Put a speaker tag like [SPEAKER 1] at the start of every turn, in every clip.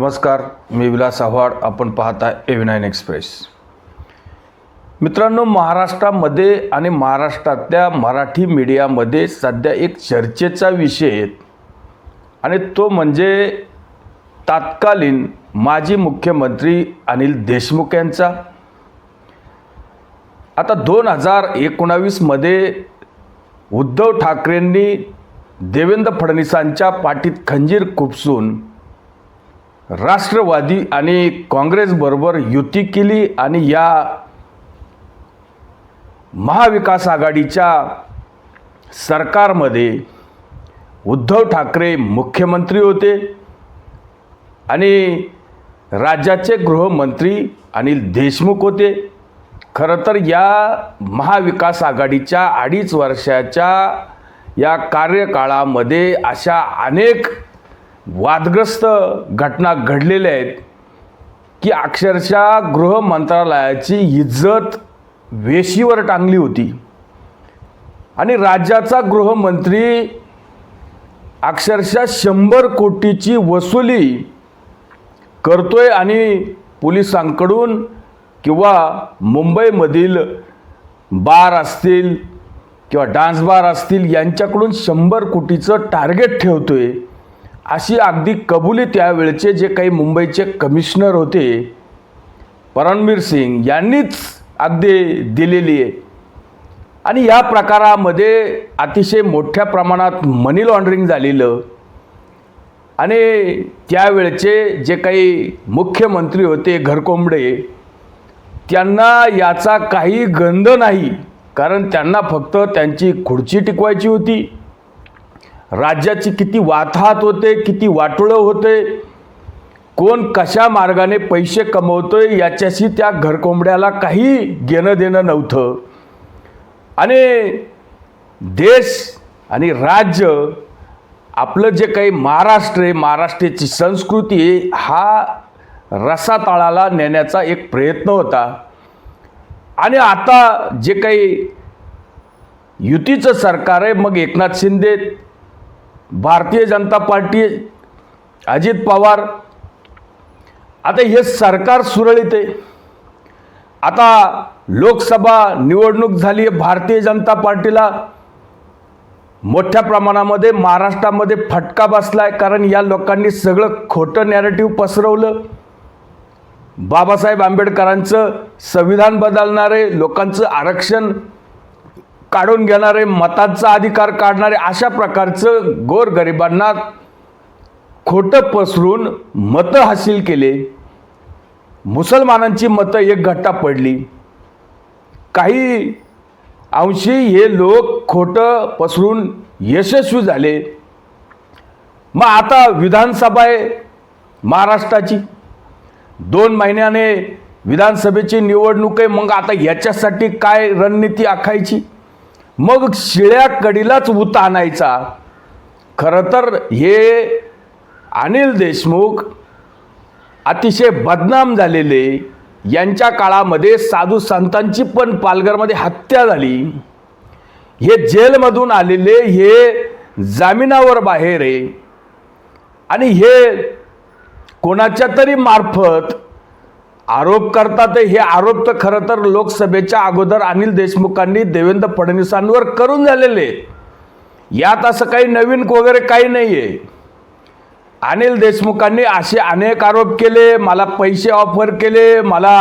[SPEAKER 1] नमस्कार मी विलास आव्हाड. आपण पाहता एव्ही नाईन एक्सप्रेस मित्रांनो महाराष्ट्रामध्ये आणि महाराष्ट्रातल्या मराठी मीडियामध्ये सध्या एक चर्चेचा विषय आहे. आणि तो म्हणजे तात्कालीन माजी मुख्यमंत्री अनिल देशमुख यांचा. आता दोन हजार एकोणावीसमध्ये उद्धव ठाकरेंनी देवेंद्र फडणवीसांच्या पाठीत खंजीर खुपसून राष्ट्रवादी आणि काँग्रेसबरोबर युती केली आणि या महाविकास आघाडीच्या सरकारमध्ये उद्धव ठाकरे मुख्यमंत्री होते आणि राज्याचे गृहमंत्री अनिल देशमुख होते. खरं तर या महाविकास आघाडीच्या अडीच वर्षाच्या या कार्यकाळामध्ये अशा अनेक वादग्रस्त घटना घडलेल्या आहेत की अक्षरशः गृह मंत्रालयाची इज्जत वेशीवर टांगली होती. आणि राज्याचा गृहमंत्री अक्षरशः शंभर कोटीची वसुली करतोय आणि पोलिसांकडून किंवा मुंबईमधील बार असतील किंवा डान्स बार असतील यांच्याकडून शंभर कोटीचं टार्गेट ठेवतो आहे अशी अगदी कबुली त्यावेळचे जे काही मुंबईचे कमिशनर होते परणवीर सिंग यांनीच अगदी दिलेली आहे. आणि या प्रकारामध्ये अतिशय मोठ्या प्रमाणात मनी लॉन्ड्रिंग झालेलं आणि त्यावेळचे जे काही मुख्यमंत्री होते घरकोंबडे त्यांना याचा काही गंध नाही कारण त्यांना फक्त त्यांची खुर्ची टिकवायची होती. राज्याची किती वाताहत होते किती वाटोळं होते कोण कशा मार्गाने पैसे कमवतोय याच्याशी त्या घरकोंबड्याला काही घेणं देणं नव्हतं. आणि देश आणि राज्य आपलं जे काही महाराष्ट्र आहे महाराष्ट्राची संस्कृती हा रसातळाला नेण्याचा एक प्रयत्न होता. आणि आता जे काही युतीचं सरकार आहे मग एकनाथ शिंदे भारतीय जनता पार्टी अजित पवार आता हे सरकार सुरळीत आहे. आता लोकसभा निवडणूक झाली आहे भारतीय जनता पार्टीला. मोठ्या प्रमाणामध्ये महाराष्ट्रामध्ये फटका बसला आहे कारण या लोकांनी सगळं खोटं नॅरेटिव्ह पसरवलं. बाबासाहेब आंबेडकरांचं संविधान बदलणारे लोकांचं आरक्षण काढून घेणारे मताचा अधिकार काढणारे अशा प्रकारचं गोरगरिबांना खोटं पसरून मतं हासिल केले. मुसलमानांची मतं एक घट्टा पडली. काही अंशी हे लोक खोटं पसरून यशस्वी झाले. मग आता विधानसभा आहे महाराष्ट्राची. दोन महिन्याने विधानसभेची निवडणूक आहे मग आता याच्यासाठी काय रणनीती आखायची? मग शिळ्या कडीलाच ऊत आणायचा. खरं तर हे अनिल देशमुख अतिशय बदनाम झालेले. यांच्या काळामध्ये साधू संतांची पण पालघरमध्ये हत्या झाली. हे जेलमधून आलेले हे जामिनावर बाहेर आहे. आणि हे कोणाच्या तरी मार्फत आरोप करतात हे आरोप तर खरं तर लोकसभेच्या अगोदर अनिल देशमुखांनी देवेंद्र फडणवीसांवर करून झालेले. यात असं काही नवीन वगैरे काही नाही आहे अनिल देशमुखांनी असे अनेक आरोप केले मला पैसे ऑफर केले मला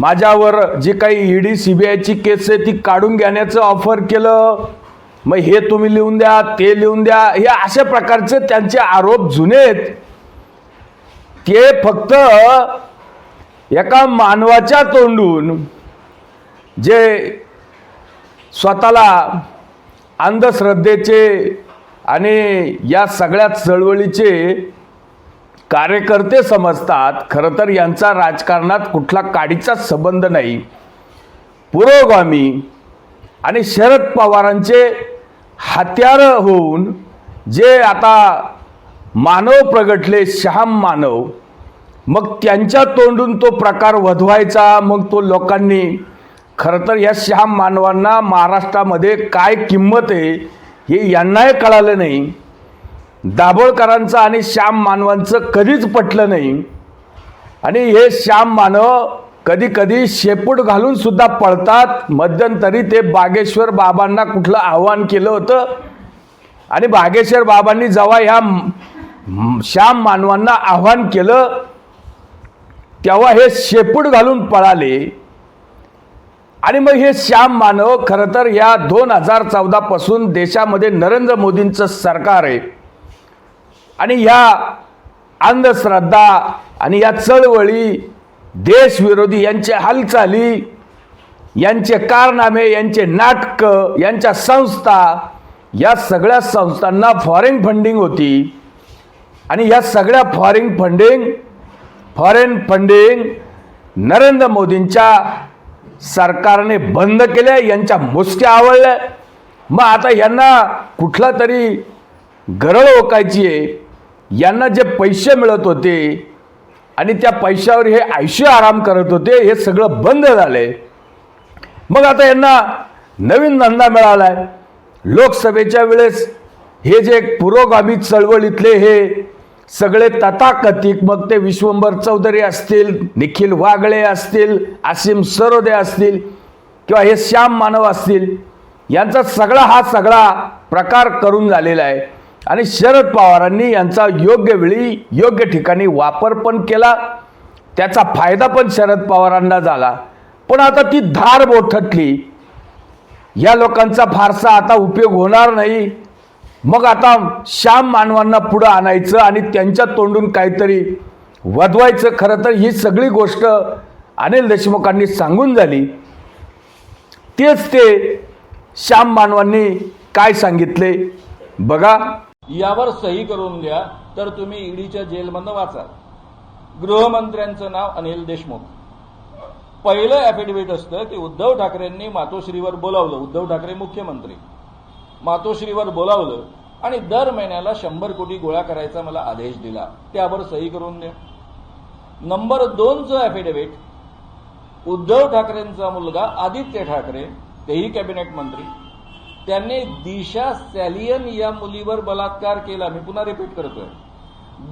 [SPEAKER 1] माझ्यावर जी काही ईडी सी बी आयची केस आहे ती काढून घेण्याचं ऑफर केलं. मग हे तुम्ही लिहून द्या ते लिहून द्या हे अशा प्रकारचे त्यांचे आरोप जुने आहेत. ते फक्त एका मानवाच्या तोंडून जे स्वतःला अंधश्रद्धेचे आणि या सगळ्या चळवळीचे कार्यकर्ते समजतात खरं तर यांचा राजकारणात कुठला काडीचाच संबंध नाही. पुरोगामी आणि शरद पवारांचे हत्यार होऊन जे आता मानव प्रगटले शहाम मानव मग त्यांच्या तोंडून तो प्रकार वधवायचा मग तो लोकांनी. खरं तर या श्याम मानवांना महाराष्ट्रामध्ये काय किंमत आहे हे यांनाही कळालं नाही. दाभोळकरांचं आणि श्याम मानवांचं कधीच पटलं नाही. आणि हे श्याम मानव कधी कधी शेपूट घालून सुद्धा पळतात. मध्यंतरी ते बागेश्वर बाबांना कुठलं आव्हान केलं होतं. आणि बागेश्वर बाबांनी जेव्हा ह्या श्याम मानवांना आव्हान केलं तेव्हा हे शेपूट घालून पळाले. आणि मग हे श्याम मानव खरं तर या दोन हजार चौदापासून देशामध्ये नरेंद्र मोदींचं सरकार आहे. आणि ह्या अंधश्रद्धा आणि या चळवळी देशविरोधी यांचे हालचाली यांचे कारनामे यांचे नाटकं यांच्या संस्था या सगळ्या संस्थांना फॉरेन फंडिंग होती. आणि या सगळ्या foreign funding foreign funding Narendra मोदींच्या सरकारने बंद केले यांच्या मुसक्या आवडल्या. मग आता यांना कुठला तरी गरळ ओकायची आहे. यांना जे पैसे मिळत होते आणि त्या पैशावर हे आयुष्य आराम करत होते हे सगळं बंद झालंय. मग आता यांना नवीन धंदा मिळाला आहे लोकसभेच्या वेळेस हे जे पुरोगामी चळवळीतले हे सगळे तथाकथित मग ते विश्वंभर चौधरी असतील निखिल वागळे असतील आसिम सरोदे असतील किंवा हे श्याम मानव असतील यांचा सगळा हा सगळा प्रकार करून झालेला आहे. आणि शरद पवारांनी यांचा योग्य वेळी योग्य ठिकाणी वापर पण केला. त्याचा फायदा पण शरद पवारांना झाला. पण आता ती धार बोथटली. या लोकांचा फारसा आता उपयोग होणार नाही. मग आता श्याम मानवांना पुढं आणायचं आणि त्यांच्या तोंडून काहीतरी वधवायचं खरं तर ही सगळी गोष्ट अनिल देशमुखांनी सांगून झाली. तेच ते श्याम मानवांनी काय सांगितले? बघा.
[SPEAKER 2] यावर सही करून द्या तर तुम्ही ईडीच्या जेलमधनं वाचाल गृहमंत्र्यांचं नाव अनिल देशमुख. पहिलं ॲफिडेव्हिट असतं की उद्धव ठाकरेंनी मातोश्रीवर बोलावलं उद्धव ठाकरे मुख्यमंत्री. मातोश्रीवर बोलावलं आणि दर महिन्याला शंभर कोटी गोळा करायचा मला आदेश दिला. त्यावर सही करून द्या नंबर दोनचं ॲफिडेव्हिट उद्धव ठाकरेंचा मुलगा आदित्य ठाकरे तेही कॅबिनेट मंत्री. त्यांनी दिशा सॅलियन या मुलीवर बलात्कार केला. मी पुन्हा रिपीट करतोय.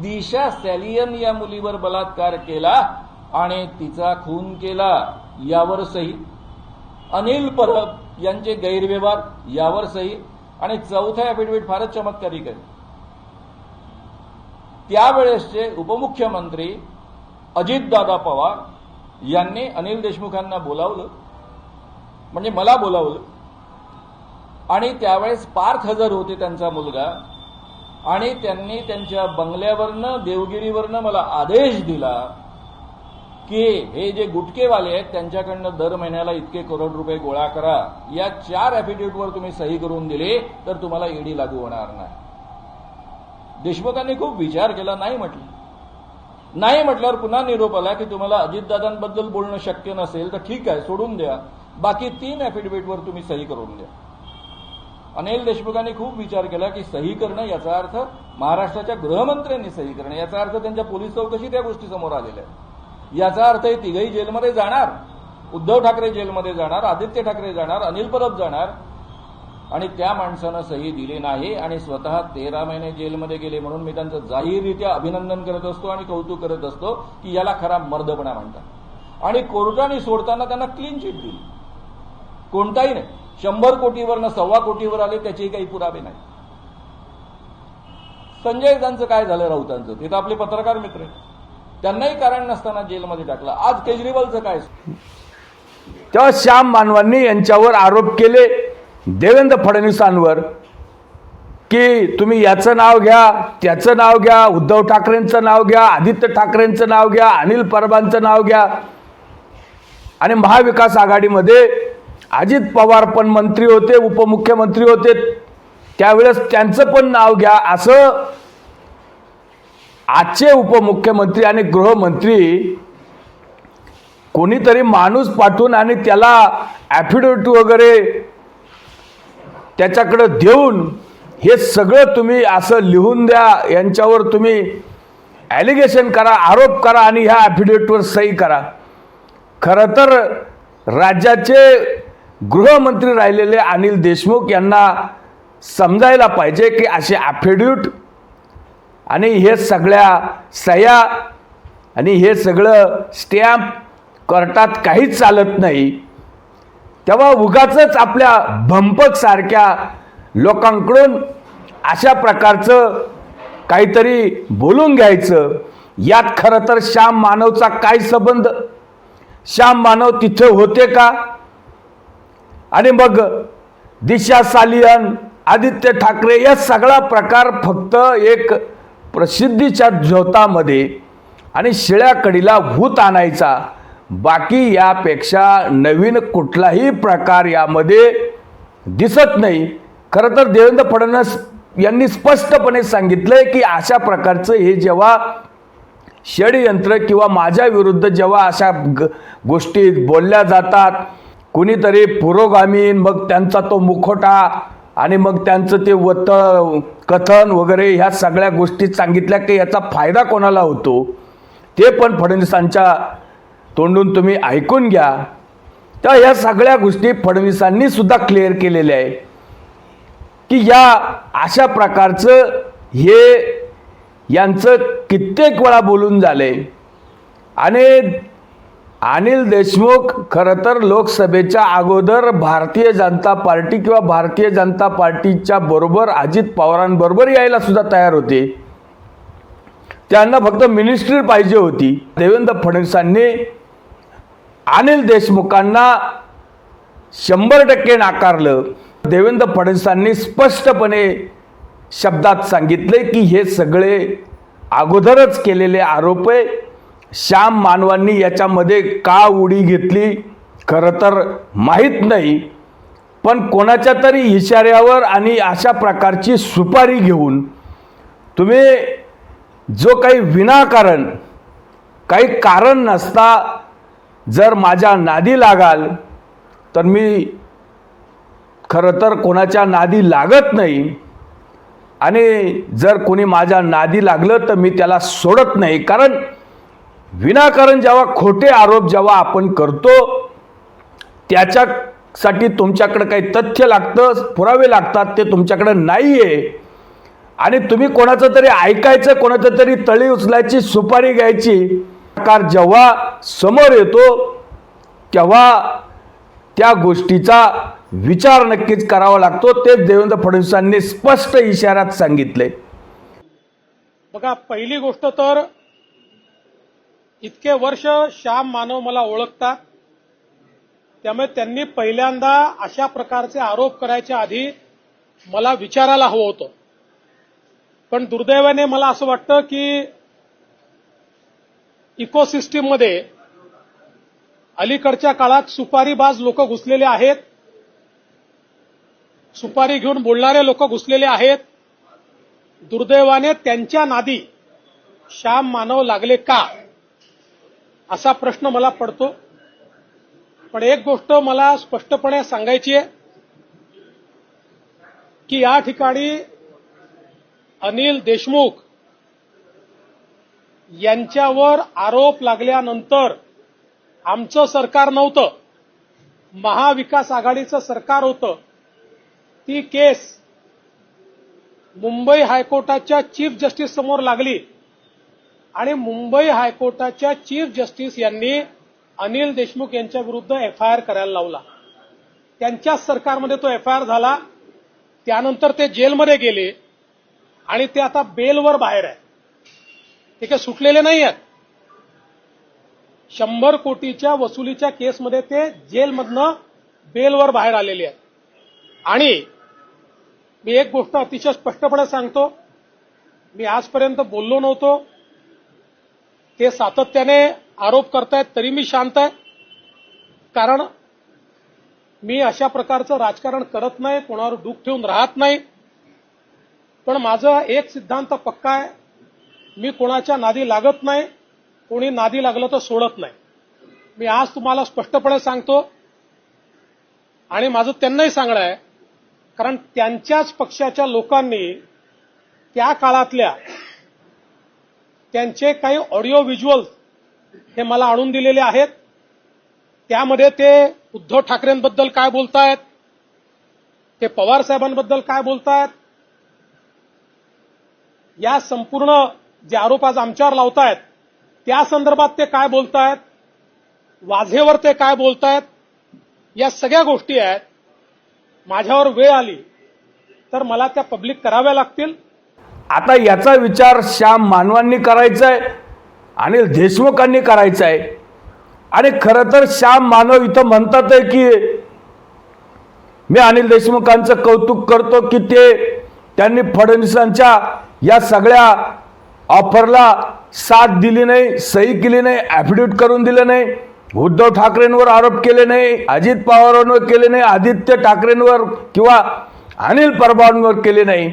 [SPEAKER 2] दिशा सॅलियन या मुलीवर बलात्कार केला आणि तिचा खून केला. यावर सही. अनिल परब यांचे गैरव्यवहार. यावर सही. आणि चौथा ॲफिडेव्हिट फारच चमत्कारिक आहे त्यावेळेसचे उपमुख्यमंत्री अजितदादा पवार यांनी अनिल देशमुखांना बोलावलं. म्हणजे मला बोलावलं. आणि त्यावेळेस पार्थ हजर होते त्यांचा मुलगा. आणि त्यांनी त्यांच्या बंगल्यावरनं देवगिरीवरनं मला आदेश दिला. की हे जे गुटकेवाले आहेत त्यांच्याकडनं दर महिन्याला इतके करोड रुपये गोळा करा. या चार ॲफिडेव्हिटवर तुम्ही सही करून दिली तर तुम्हाला ईडी लागू होणार नाही. देशमुखांनी खूप विचार केला नाही म्हटलं. नाही म्हटल्यावर पुन्हा निरोप आला की तुम्हाला अजितदादांबद्दल बोलणं शक्य नसेल तर ठीक आहे सोडून द्या. बाकी तीन ॲफिडेव्हिटवर तुम्ही सही करून द्या. अनिल देशमुखांनी खूप विचार केला की सही करणं याचा अर्थ महाराष्ट्राच्या गृहमंत्र्यांनी सही करणं याचा अर्थ त्यांच्या पोलीस चौकशी त्या गोष्टी समोर आलेल्या आहेत. याचा अर्थ हे तिघही जेलमध्ये जाणार. उद्धव ठाकरे जेलमध्ये जाणार आदित्य ठाकरे जाणार अनिल परब जाणार. आणि त्या माणसानं सही दिली नाही आणि स्वतः तेरा महिने जेलमध्ये गेले म्हणून मी त्यांचं जाहीररित्या अभिनंदन करत असतो आणि कौतुक करत असतो की याला खरा मर्दपणा म्हणतात. आणि कोर्टाने सोडताना त्यांना क्लीन चिट दिली. कोणताही नाही. शंभर कोटीवरनं सव्वा कोटीवर आले त्याचेही काही पुरावे नाही. संजय त्यांचं काय झालं राऊतांचं? ते तर आपले पत्रकार मित्र आहेत. त्यांनाही कारण नसताना जेलमध्ये टाकलं. आज केजरीवालचं काय?
[SPEAKER 1] तेव्हा श्याम मानवांनी यांच्यावर आरोप केले देवेंद्र फडणवीसांवर की तुम्ही याचं नाव घ्या त्याचं नाव घ्या उद्धव ठाकरेंचं नाव घ्या आदित्य ठाकरेंचं नाव घ्या अनिल परबांचं नाव घ्या. आणि महाविकास आघाडीमध्ये अजित पवार पण मंत्री होते उपमुख्यमंत्री होते. त्यावेळेस त्यांचं पण नाव घ्या असं आजचे उपमुख्यमंत्री आणि गृहमंत्री कोणीतरी माणूस पाठवून आणि त्याला ॲफिडेविट वगैरे त्याच्याकडं देऊन हे सगळं तुम्ही असं लिहून द्या यांच्यावर तुम्ही ॲलिगेशन करा आरोप करा आणि ह्या ॲफिडेविटवर सही करा. खरं तर राज्याचे गृहमंत्री राहिलेले अनिल देशमुख यांना समजायला पाहिजे की असे ॲफिडेविट आणि हे सगळ्या सह्या आणि हे सगळं स्टॅम्प कोर्टात काहीच चालत नाही. तेव्हा उगाच आपल्या भंपकसारख्या लोकांकडून अशा प्रकारचं काहीतरी बोलून घ्यायचं. यात खरं तर श्याम मानवचा काय संबंध? श्याम मानव तिथे होते का? आणि मग दिशा सालियन आदित्य ठाकरे या सगळा प्रकार फक्त एक प्रसिद्धीच्या झोतामध्ये आणि शिळ्याकडीला भूत आणायचा. बाकी यापेक्षा नवीन कुठलाही प्रकार यामध्ये दिसत नाही. खरं तर देवेंद्र फडणवीस यांनी स्पष्टपणे सांगितलं की अशा प्रकारचं हे जेव्हा षडयंत्र किंवा माझ्या विरुद्ध जेव्हा अशा ग गोष्टी बोलल्या जातात कुणीतरी पुरोगामीन मग त्यांचा तो मुखोटा आणि मग त्यांचं ते वत कथन वगैरे ह्या सगळ्या गोष्टी सांगितल्या की याचा फायदा कोणाला होतो? ते पण फडणवीसांच्या तोंडून तुम्ही ऐकून घ्या. तर या सगळ्या गोष्टी फडणवीसांनी सुद्धा क्लिअर केलेल्या आहे की या अशा प्रकारचं हे यांचं कित्येक वेळा बोलून झालं आहे आणि अनिल देशमुख खरं तर लोकसभेच्या अगोदर भारतीय जनता पार्टी किंवा भारतीय जनता पार्टीच्या बरोबर अजित पवारांबरोबर यायला सुद्धा तयार होते. त्यांना फक्त मिनिस्ट्री पाहिजे होती. देवेंद्र फडणवीसांनी अनिल देशमुखांना शंभर टक्के नाकारलं. देवेंद्र फडणवीसांनी स्पष्टपणे शब्दात सांगितले की हे सगळे अगोदरच केलेले आरोप आहे. श्याम मानवांनी याच्यामध्ये का उडी घेतली खरं तर माहीत नाही. पण कोणाच्या तरी इशाऱ्यावर आणि अशा प्रकारची सुपारी घेऊन तुम्ही जो काही विनाकारण काही कारण नसता जर माझ्या नादी लागाल तर मी खरं तर कोणाच्या नादी लागत नाही. आणि जर कोणी माझ्या नादी लागलं तर मी त्याला सोडत नाही. कारण विनाकारण जेव्हा खोटे आरोप जेव्हा आपण करतो त्याच्यासाठी तुमच्याकडे काही तथ्य लागतं पुरावे लागतात ते तुमच्याकडे नाही आहे आणि तुम्ही कोणाचं तरी ऐकायचं कोणाचं तरी तळी उचलायची सुपारी घ्यायची प्रकार जेव्हा समोर येतो तेव्हा त्या गोष्टीचा विचार नक्कीच करावा लागतो. तेच देवेंद्र फडणवीसांनी स्पष्ट इशाऱ्यात सांगितले
[SPEAKER 3] बघा पहिली गोष्ट तर इतके वर्ष श्याम मानव मला ओळखतात. त्यामुळे त्यांनी पहिल्यांदा अशा प्रकारचे आरोप करायच्या आधी मला विचारायला हवं होतं. पण दुर्दैवाने मला असं वाटतं की इकोसिस्टीममध्ये अलीकडच्या काळात सुपारीबाज लोक घुसलेले आहेत. सुपारी घेऊन बोलणारे लोक घुसलेले आहेत. दुर्दैवाने त्यांच्या नादी श्याम मानव लागले का? असा प्रश्न मला पडतो. पण एक गोष्ट मला स्पष्टपणे सांगायची आहे की या ठिकाणी अनिल देशमुख यांच्यावर आरोप लागल्यानंतर आमचं सरकार नव्हतं. महाविकास आघाडीचं सरकार होतं. ती केस मुंबई हायकोर्टाच्या चीफ जस्टिस समोर लागली. आणि मुंबई हायकोर्टाच्या चीफ जस्टिस यांनी अनिल देशमुख यांच्या विरुद्ध एफ आय आर करायला लावला. त्यांच्याच सरकारमध्ये तो एफ आय आर झाला. त्यानंतर ते जेलमध्ये गेले. आणि ते आता बेलवर बाहेर आहे ते काही सुटलेले नाही आहेत शंभर कोटीच्या वसुलीच्या केसमध्ये ते जेलमधनं बेलवर बाहेर आलेले आहेत. आणि मी एक गोष्ट अतिशय स्पष्टपणे सांगतो. मी आजपर्यंत बोललो नव्हतो. ते सातत्याने आरोप करतायत तरी मी शांत आहे. कारण मी अशा प्रकारचं राजकारण करत नाही कोणावर डूक ठेवून राहत नाही. पण माझा एक सिद्धांत पक्का आहे मी कोणाच्या नादी लागत नाही कोणी नादी लागलं तर सोडत नाही. मी आज तुम्हाला स्पष्टपणे सांगतो आणि माझं त्यांनाही सांगणं आहे कारण त्यांच्याच पक्षाच्या लोकांनी त्या काळातल्या त्यांचे काही ऑडिओ व्हिज्युअल्स हे मला आणून दिलेले आहेत. त्यामध्ये ते उद्धव ठाकरेंबद्दल काय बोलतायत ते पवार साहेबांबद्दल काय बोलतायत या संपूर्ण जे आरोप आज आमच्यावर लावतायत त्या संदर्भात ते काय बोलतायत वाझेवर ते काय बोलतायत या सगळ्या गोष्टी आहेत. माझ्यावर वेळ आली तर मला त्या पब्लिक कराव्या लागतील.
[SPEAKER 1] आता याचा विचार श्याम मानवांनी करायचा आहे अनिल देशमुखांनी करायचा आहे आणि खरं तर श्याम मानव इथं म्हणतात आहे की मी अनिल देशमुखांचं कौतुक करतो की ते त्यांनी फडणवीसांच्या या सगळ्या ऑफरला साथ दिली नाही सही केली नाही ॲफिडेविट करून दिलं नाही उद्धव ठाकरेंवर आरोप केले नाही अजित पवारांवर केले नाही आदित्य ठाकरेंवर किंवा अनिल परबांवर केले नाही.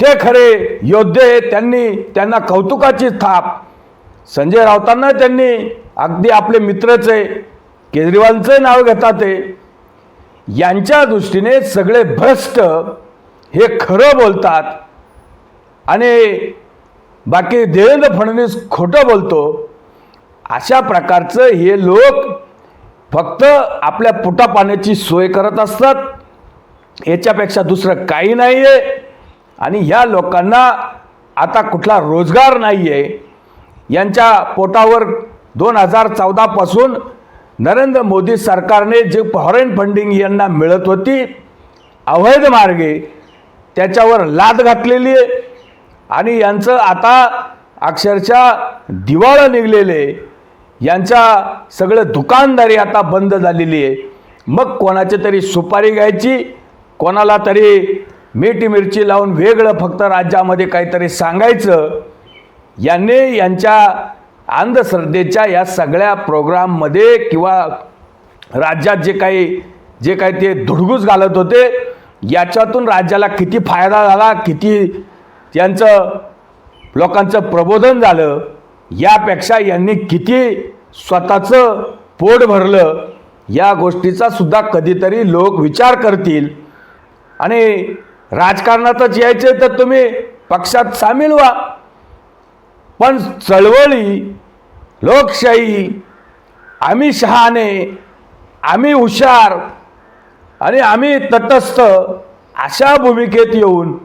[SPEAKER 1] ते खरे योद्धे त्यांनी त्यांना कौतुकाची थाप. संजय राऊतांना त्यांनी अगदी आपले मित्रचे केजरीवालचे नाव घेतात ते. यांच्या दृष्टीने सगळे भ्रष्ट हे खरं बोलतात. आणि बाकी देवेंद्र फडणवीस खोटं बोलतो. अशा प्रकारचं हे लोक फक्त आपल्या पोटापाण्याची सोय करत असतात. याच्यापेक्षा दुसरं काही नाही आहे आणि ह्या लोकांना आता कुठला रोजगार नाही आहे यांच्या पोटावर दोन हजार चौदापासून नरेंद्र मोदी सरकारने जे फॉरेन फंडिंग यांना मिळत होती अवैध मार्गे त्याच्यावर लाद घातलेली आहे. आणि यांचं आता अक्षरशः दिवाळं निघलेले यांच्या सगळं दुकानदारी आता बंद झालेली आहे. मग कोणाची तरी सुपारी घ्यायची कोणाला तरी मीठ मिरची लावून वेगळं फक्त राज्यामध्ये काहीतरी सांगायचं यांनी यांच्या अंधश्रद्धेच्या या सगळ्या प्रोग्राममध्ये किंवा राज्यात जे काही जे काही ते धुडगूस घालत होते याच्यातून राज्याला किती फायदा झाला किती त्यांचं लोकांचं प्रबोधन झालं यापेक्षा यांनी किती स्वतःचं पोट भरलं या गोष्टीचा सुद्धा कधीतरी लोक विचार करतील. आणि राजकारणातच यायचे तर तुम्ही पक्षात सामील व्हा. पण चळवळी लोकशाही आम्ही शहाणे आम्ही हुशार आणि आम्ही तटस्थ अशा भूमिकेत येऊन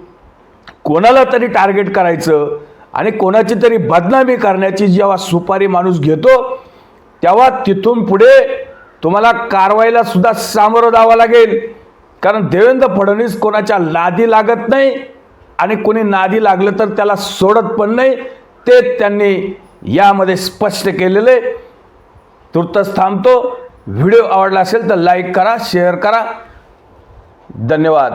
[SPEAKER 1] कोणाला तरी टार्गेट करायचं आणि कोणाची तरी बदनामी करण्याची जेव्हा सुपारी माणूस घेतो तेव्हा तिथून पुढे तुम्हाला कारवाईला सुद्धा सामोरं जावं लागेल. कारण देवेंद्र फडणवीस कोणाच्या लादी लागत नाही आणि कोणी नादी लागलं तर त्याला सोडत पण नाही ते त्यांनी यामध्ये स्पष्ट केलेले तुर्तच थांबतो. व्हिडिओ आवडला असेल तर लाईक करा शेअर करा. धन्यवाद.